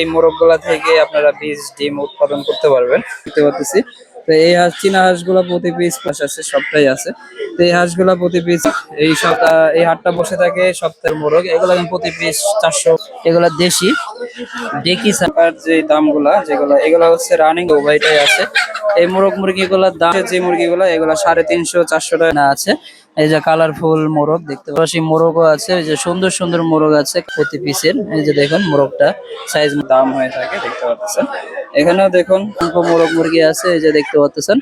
এই মোরগগুলা থেকে আপনারা বীজ, ডিম উৎপাদন করতে পারবেন। দেখতে পাচ্ছি তো এই হাঁস, চীনা হাঁসগুলা প্রতি পিস পাশ আছে, সবটাই আছে। তো এই হাঁসগুলা প্রতি পিস এই সপ্তাহ, এই হাটটা বসে থাকে সপ্তাহের মোরগ। এগুলা প্রতি পিস চারশো। এগুলা দেশি। ডেকি সাপার যে দামগুলা, যেগুলা, এগুলা হচ্ছে রানিং ওভাইটাই আছে। এই মোরগ মুরগিগুলোর দাম যে মুরগিগুলো, এগুলা সাড়ে তিনশো, চারশো টাকা আছে। এই যে কালারফুল মোরগ দেখতে পাচ্ছি মোরগও আছে, এই যে সুন্দর সুন্দর মোরগ আছে প্রতি পিসের এই যে দেখুন মোরগটা সাইজ দাম হয়ে থাকে, দেখতে পাচ্ছেন। এখানেও দেখুন মোরগ মুরগি আছে, এই যে দেখতে পাচ্ছেন।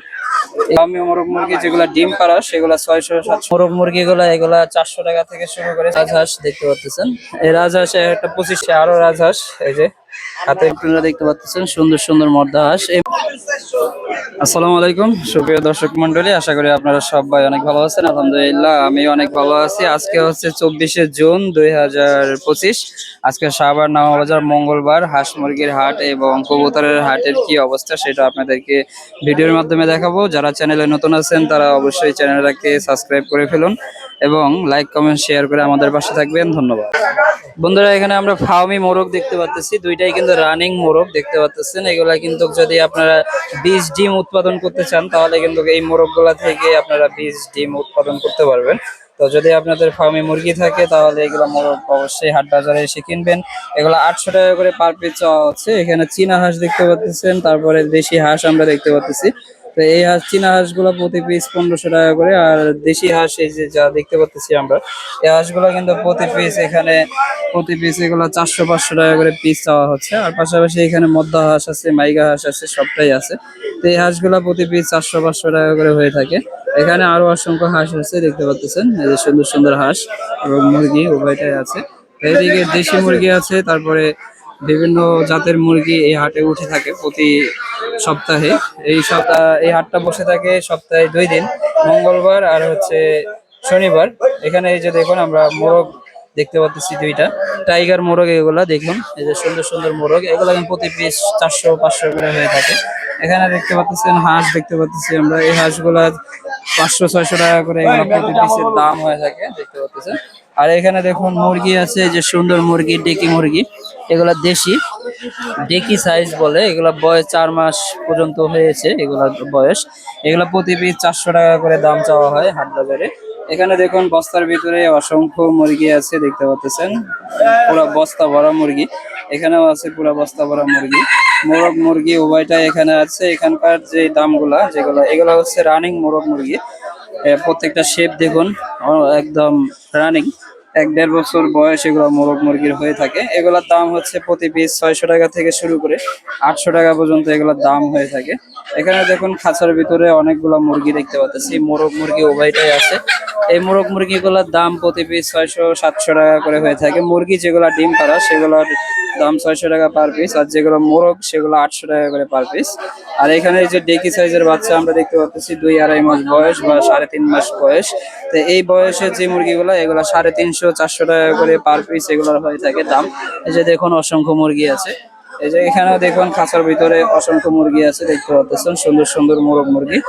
মোরগ মুরগি যেগুলা ডিম পাড়া ছয়শো এগুলা চারশো টাকা থেকে শুরু করে রাজহাঁস, দেখতে পাচ্ছেন। এই রাজহাঁস একটা পঁচিশে আরও রাজহাঁস, এই যে হাতে আপনারা দেখতে পাচ্ছেন, সুন্দর সুন্দর মর্দা হাঁস। আসসালামু আলাইকুম, সুপ্রিয় দর্শক মন্ডলী আশা করি আপনারা সবাই অনেক ভালো আছেন, আলহামদুলিল্লাহ, আমি অনেক ভালো আছি। আজকে হচ্ছে চব্বিশে জুন দুই হাজার পঁচিশ, আজকে সাবার নামাবাজার মঙ্গলবার, হাঁস মুরগির হাট এবং কবুতরের হাটের কি অবস্থা সেটা আপনাদেরকে ভিডিওর মাধ্যমে দেখাবো। যারা চ্যানেলে নতুন আছেন, তারা অবশ্যই চ্যানেলটাকে সাবস্ক্রাইব করে ফেলুন। এবং লাইক কমেন্ট শেয়ার করে আমাদের পাশে থাকবেন। ধন্যবাদ। বন্ধুরা, এখানে আমরা ফার্মি মোরগ দেখতে পাচ্ছি দুইটাই কিন্তু রানিং মোরগ দেখতে পাচ্ছেন এগুলা কিন্তু যদি আপনারা বীজ, ডিম উৎপাদন করতে চান, তাহলে কিন্তু এই মোরগগুলা থেকে আপনারা বীজ, ডিম উৎপাদন করতে পারবেন। তো যদি আপনাদের ফার্মে মুরগি থাকে, তাহলে এগুলো মোরগ অবশ্যই হাট বাজারে এসে কিনবেন। এগুলো আটশো টাকা করে পার পিস চাওয়া হচ্ছে এখানে চীনা হাঁস দেখতে পাচ্ছেন তারপরে দেশি হাঁস আমরা দেখতে পাচ্ছি তো এই হাঁস, চীনা হাঁসগুলো প্রতি পিস পনেরোশো টাকা করে, আর দেশি হাঁস এই যে যা দেখতে পাচ্ছি আমরা, এই হাঁস হাঁসগুলো কিন্তু প্রতি পিস এখানে, প্রতি পিস এগুলো চারশো, পাঁচশো টাকা করে পিস চাওয়া হচ্ছে। আর পাশাপাশি এখানে মদ্দা হাঁস আছে, মাইগা হাঁস আছে, সবটাই আছে। তো এই হাঁসগুলো প্রতি পিস চারশো, পাঁচশো টাকা করে হয়ে থাকে। এখানে আরও অসংখ্য হাঁস আছে, দেখতে পাচ্ছেন, এই যে সুন্দর সুন্দর হাঁস এবং মুরগি, উভয়টাই আছে। তো এইদিকে দেশি মুরগি আছে, তারপরে বিভিন্ন জাতের মুরগি এই হাটে উঠে থাকে প্রতি সপ্তাহে। এই সপ্তাহ, এই হাটটা বসে থাকে সপ্তাহে দুই দিন, মঙ্গলবার আর হচ্ছে শনিবার। এখানে এই যে দেখুন, আমরা মোরগ দেখতে পাচ্ছি দুইটা। টাইগার মোরগ এগুলা, দেখুন, এই যে সুন্দর সুন্দর মোরগ। এগুলা প্রতি পিস চারশো, পাঁচশো করে হয়ে থাকে। এখানে দেখতে পাচ্ছেন হাঁস, দেখতে পাচ্ছি আমরা। এই হাঁসগুলা পাঁচশো, ছয়শো টাকা করে প্রতি পিসের দাম হয়ে থাকে, দেখতে পাচ্ছেন। আর এখানে দেখুন, মুরগি আছে যে সুন্দর মুরগি, ডেকি মুরগি। এগুলা দেশি ডেকি সাইজ বলে। এগুলা বয়স চার মাস পর্যন্ত হয়েছে এগুলা বয়স। এগুলা প্রতি পিস চারশো টাকা করে দাম চাওয়া হয় হাট বাজারে। এখানে দেখুন বস্তার ভিতরে অসংখ্য মুরগি আছে, দেখতে পাচ্ছেন। পুরো বস্তা ভরা মুরগি। এখানেও আছে পুরো বস্তা ভরা মুরগি। মোরগ মুরগি উভয়টাই এখানে আছে। এখানকার যে দামগুলা যেগুলো, এগুলো হচ্ছে রানিং মোরগ মুরগি। প্রত্যেকটা শেপ দেখুন একদম রানিং এক দেড় বছর বয়স এগুলো মোরগ মুরগির হয়ে থাকে। এগুলোর দাম হচ্ছে প্রতি পিস ছয়শো টাকা থেকে শুরু করে আটশো টাকা পর্যন্ত এগুলোর দাম হয়ে থাকে। এখানে দেখুন খাঁচার ভিতরে অনেকগুলো মুরগি দেখতে পাচ্ছি। মোরগ মুরগি উভয়টাই আছে। এই মোরগ মুরগিগুলোর দাম প্রতি পিস ছয়শো, সাতশো টাকা করে হয়ে থাকে। মুরগি যেগুলো ডিম পাড়া, সেগুলোর দাম ছয়শো টাকা পার পিস আর যেগুলো মোরগ, সেগুলো আটশো টাকা করে পার পিস আর এখানে যে ডেকি সাইজের বাচ্চা আমরা দেখতে পাচ্ছি, দুই আড়াই মাস বয়স বা সাড়ে তিন মাস বয়স। তো এই বয়সের যে মুরগিগুলো, এগুলো সাড়ে তিনশো, চারশো টাকা করে পার পিস এগুলোর হয়ে থাকে দাম। এই যে দেখুন, অসংখ্য মুরগি আছে। এই যে এখানেও দেখুন খাঁচার ভিতরে অসংখ্য মুরগি আছে, দেখতে পাচ্ছেন। সুন্দর সুন্দর মোরগ মুরগি।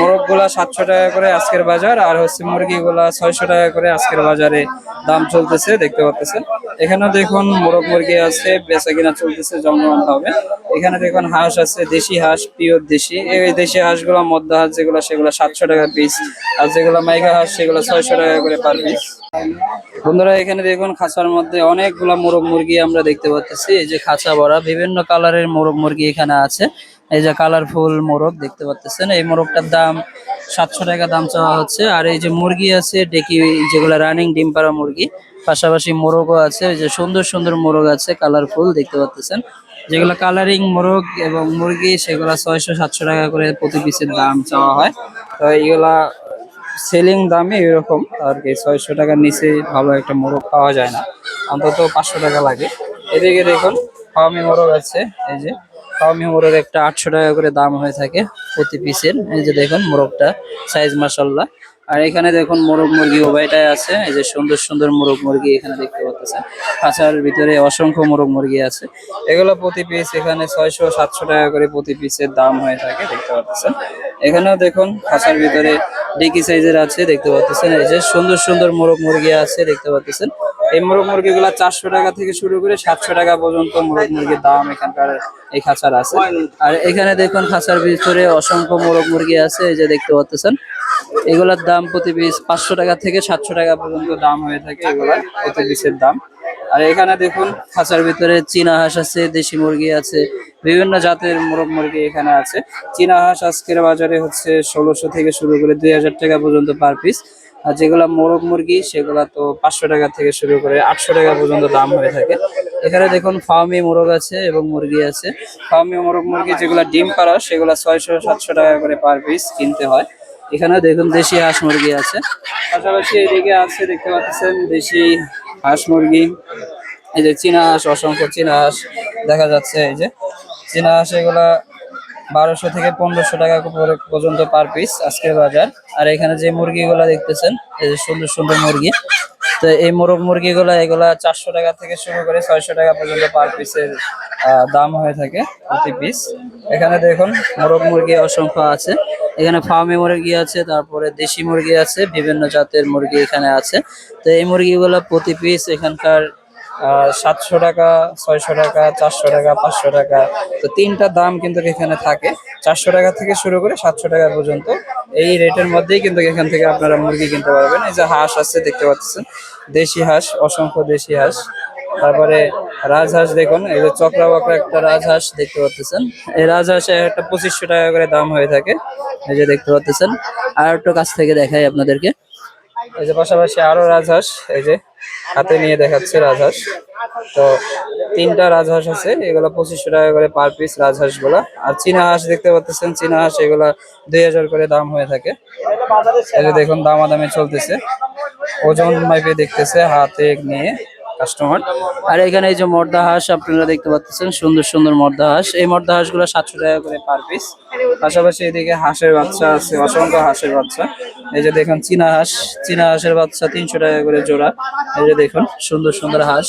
মোরগগুলা সাতশো টাকা করে আজকের বাজার, আর হচ্ছে মুরগি গুলা ছয়শো টাকা করে আজকের বাজারে দাম চলতেছে, দেখতে পাচ্ছেন। এখানেও দেখুন মোরগ মুরগি আছে, বেচা কিনা চলতেছে, জমজমাট হবে। এখানে দেখুন হাঁস আছে, দেশি হাঁস, পিওর দেশি। এই দেশি হাঁসগুলো মদ্দা হাঁস যেগুলো, সেগুলো সাতশো টাকা পিস আর যেগুলো মাইকা হাঁস, সেগুলো ছয়শো টাকা করে পার পিস বন্ধুরা, এখানে দেখুন খাঁচার মধ্যে অনেকগুলা মোরগ মুরগি আমরা দেখতে পাচ্ছি। এই যে খাঁচা ভরা, বিভিন্ন কালারের মোরগ মুরগি এখানে আছে। এই যে কালারফুল মোরগ দেখতে পাচ্ছেন। এই মোরগটার দাম সাতশো টাকা দাম চাওয়া হচ্ছে। আর এই যে মুরগি আছে, ডেকি যেগুলো রানিং ডিম পাড়া মুরগি, পাশাপাশি মোরগও আছে। এই যে সুন্দর সুন্দর মোরগ আছে, কালারফুল দেখতে পাচ্ছেন। যেগুলো কালারিং মোরগ এবং মুরগি, সেগুলো ছয়শো সাতশো টাকা করে প্রতি পিসের দাম চাওয়া হয়। তো এইগুলা সেলিং দামে এরকম, আর কি ছয়শো টাকার নিচে ভালো একটা মোরগ পাওয়া যায় না। অন্তত পাঁচশো টাকা লাগে। এদিকে দেখুন ফার্মি মোরগ আছে, এই যে। ফার্মি মোরগ একটা আটশো টাকা করে দাম হয়ে থাকে প্রতি পিসের এই যে দেখুন মোরগটা সাইজ মাসাল্লাহ আর এখানে দেখুন মোরগ মুরগি উভয়টাই আছে। এই যে সুন্দর সুন্দর মোরগ মুরগি এখানে দেখতে পাচ্ছেন। খাঁচার ভিতরে অসংখ্য মোরগ মুরগি আছে। এগুলো প্রতি পিস এখানে ছয়শো, সাতশো টাকা করে প্রতি পিসের দাম হয়ে থাকে, দেখতে পাচ্ছেন। এখানেও দেখুন খাঁচার ভিতরে ডিকি সাইজের আছে, দেখতে পাচ্ছেন। এই যে সুন্দর সুন্দর মোরগ মুরগি আছে, দেখতে পাচ্ছেন। এই মোরগ মুরগিগুলা চারশো টাকা থেকে শুরু করে সাতশো টাকা পর্যন্ত মোরগ মুরগির দাম এখানকার এই খাঁচার আছে। আর এখানে দেখুন খাঁচার ভিতরে অসংখ্য মোরগ মুরগি আছে, এই যে দেখতে পাচ্ছেন। এগুলার দাম প্রতি পিস পাঁচশো টাকা থেকে সাতশো টাকা পর্যন্ত দাম হয়ে থাকে এগুলার প্রতি পিসের দাম। আর এখানে দেখুন, খাঁচার ভিতরে চীনা হাঁস আছে, দেশি মুরগি আছে, বিভিন্ন জাতের মোরগ মুরগি এখানে আছে। চীনা হাঁস আজকের বাজারে হচ্ছে ষোলোশো থেকে শুরু করে দুই হাজার টাকা পর্যন্ত পার পিস আর যেগুলা মোরগ মুরগি, সেগুলা তো পাঁচশো টাকা থেকে শুরু করে আটশো টাকা পর্যন্ত দাম হয়ে থাকে। এখানে দেখুন, ফার্মি মোরগ আছে এবং মুরগি আছে। ফার্মি মোরগ মুরগি যেগুলা ডিম পাড়া সেগুলা ছয়শো সাতশো টাকা করে পার পিস কিনতে হয়। এখানে দেখুন দেশি হাঁস মুরগি আছে। পাশাপাশি এদিকে আছে, দেখতে পাচ্ছেন দেশি হাঁস মুরগি। এই যে চীনা হাঁস, অসংখ্য চীনা হাঁস দেখা যাচ্ছে এই যে। চীনা হাঁস এগুলা বারোশো থেকে পনেরোশো টাকা পর্যন্ত পার পিস আজকের বাজার। আর এখানে যে মুরগিগুলা দেখতেছেন, এই যে সুন্দর সুন্দর মুরগি। তো এই মোরগ মুরগিগুলা এগুলা চারশো টাকা থেকে শুরু করে ছয়শো টাকা পর্যন্ত পার পিসের দাম হয়ে থাকে প্রতি পিস এখানে দেখুন, মোরগ মুরগি অসংখ্য আছে। এখানে ফার্মি মুরগি আছে, তারপরে দেশি মুরগি আছে, বিভিন্ন জাতের মুরগি এখানে আছে। তো এই মুরগিগুলো প্রতি পিস এখানকার সাতশো টাকা, ছয়শো টাকা, চারশো টাকা, পাঁচশো টাকা। তো তিনটা দাম কিন্তু এখানে থাকে। চারশো টাকা থেকে শুরু করে সাতশো টাকা পর্যন্ত। এই রেটের মধ্যেই কিন্তু এখান থেকে আপনারা মুরগি কিনতে পারবেন। এই যে হাঁস আছে, দেখতে পাচ্ছেন। দেশি হাঁস, অসংখ্য দেশি হাঁস। তারপরে রাজহাঁস দেখুন, এই যে চক্রা বকরা একটা রাজহাঁস দেখতে পাচ্ছেন। এই রাজহাঁসে একটা পঁচিশশো টাকা করে দাম হয়ে থাকে, এই যে দেখতে পাচ্ছেন। আর একটু কাছ থেকে দেখাই আপনাদেরকে। এই যে পাশাপাশি আরও রাজহাঁস, এই যে হাতে নিয়ে দেখাচ্ছে রাজহাঁস। তো তিনটা রাজহাঁস আছে, এগুলো পঁচিশশো টাকা করে পার পিস রাজহাঁসগুলা আর চীনা হাঁস দেখতে পাচ্ছেন, চীনা হাঁস এগুলা দুই হাজার করে দাম হয়ে থাকে। এই যে দেখুন, দামাদামি চলতেছে। ওজন মাইপে দেখতেছে, হাতে নিয়ে। কাস্টমার। আর এখানে এই যে মর্দা হাঁস আপনারা দেখতে পাচ্ছেন, সুন্দর সুন্দর মর্দা হাঁস। এই মর্দা হাঁসগুলো সাতশো টাকা করে পার পিস পাশাপাশি এদিকে হাঁসের বাচ্চা আছে, অসংখ্য হাঁসের বাচ্চা। এই যে দেখুন চীনা হাঁস, চীনা হাঁসের বাচ্চা তিনশো টাকা করে জোড়া। এই যে দেখুন সুন্দর সুন্দর হাঁস।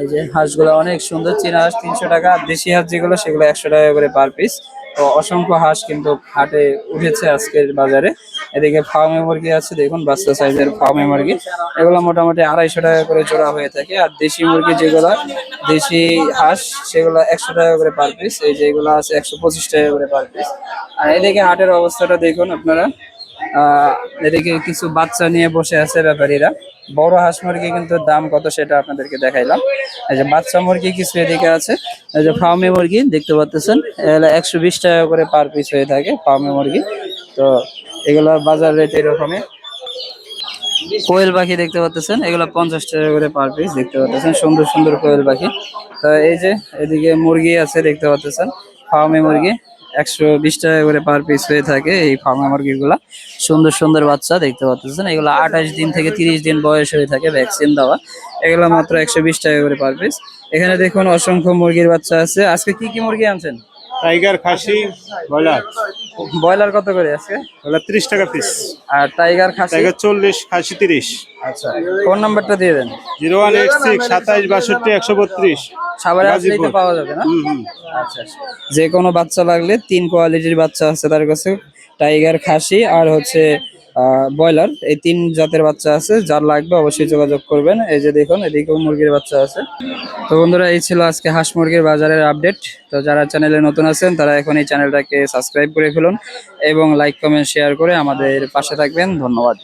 এই যে হাঁসগুলো অনেক সুন্দর, চীনা হাঁস তিনশো টাকা, আর দেশি হাঁস যেগুলো, সেগুলো একশো টাকা করে পার পিস তো অসংখ্য হাঁস কিন্তু হাটে উঠেছে আজকের বাজারে। এদিকে ফার্মে মুরগি আছে, দেখুন বাচ্চা সাইজের ফার্মে মুরগি। এগুলো মোটামুটি আড়াইশো টাকা করে জোড়া হয়ে থাকে। আর দেশি মুরগি যেগুলো, দেশি হাঁস, সেগুলো একশো টাকা করে পার পিস এই যেগুলো আছে একশো পঁচিশ টাকা করে পার পিস আর এদিকে হাটের অবস্থাটা দেখুন আপনারা। এদিকে কিছু বাচ্চা নিয়ে বসে আছে ব্যাপারীরা। বড় হাঁস মুরগি কিন্তু দাম কত সেটা আপনাদেরকে দেখাইলাম। এই যে বাচ্চা মুরগি কিছু এদিকে আছে। এই যে ফার্মি মুরগি দেখতে পাচ্ছেন এগুলো একশো বিশ টাকা করে পার পিস হয়ে থাকে ফার্মি মুরগি। তো এগুলো বাজার রেট এরকমই। কোয়েল পাখি দেখতে পাচ্ছেন এগুলো পঞ্চাশ টাকা করে পার পিস দেখতে পাচ্ছেন সুন্দর সুন্দর কোয়েল পাখি। তো এই যে এদিকে মুরগি আছে দেখতে পাচ্ছেন ফার্মি মুরগি। একশো বিশ টাকা করে পার পিস হয়ে থাকে এই ফার্মা মুরগিগুলা। সুন্দর সুন্দর বাচ্চা দেখতে পাচ্ছেন, এগুলো আঠাশ দিন থেকে তিরিশ দিন বয়স হয়ে থাকে ভ্যাকসিন দেওয়া। এগুলো মাত্র একশো বিশ টাকা করে পার পিস এখানে দেখুন অসংখ্য মুরগির বাচ্চা আছে। আজকে কি কি মুরগি আনছেন? টাইগার খাসি ব্রয়লার। ব্রয়লার কত করে আছে ব্রয়লার ত্রিশ টাকা পিস আর টাইগার খাসি? টাইগার চল্লিশ খাসি তিরিশ। আচ্ছা। ফোন নাম্বারটা দিয়ে দেন। জিরো ওয়ান এইট সিক্স সাতাইশ বাষট্টি একশো বত্রিশ। সাভারে আসলেই তো পাওয়া যাবে না? হুম আচ্ছা। যে কোনো বাচ্চা লাগলে তিন কোয়ালিটির বাচ্চা আছে তার কাছে। টাইগার খাসি আর হচ্ছে ব্রয়লার, এই তিন জাতের বাচ্চা আছে, যার লাগবে অবশ্যই যোগাযোগ করবেন। এই যে দেখুন, এদিকেও মুরগির বাচ্চা আছে। তো বন্ধুরা, এই ছিল আজকে হাঁস মুরগির বাজারের আপডেট তো যারা চ্যানেলে নতুন আছেন, তারা এখন এই চ্যানেলটাকে সাবস্ক্রাইব করে ফেলুন এবং লাইক কমেন্ট শেয়ার করে আমাদের পাশে থাকবেন। ধন্যবাদ।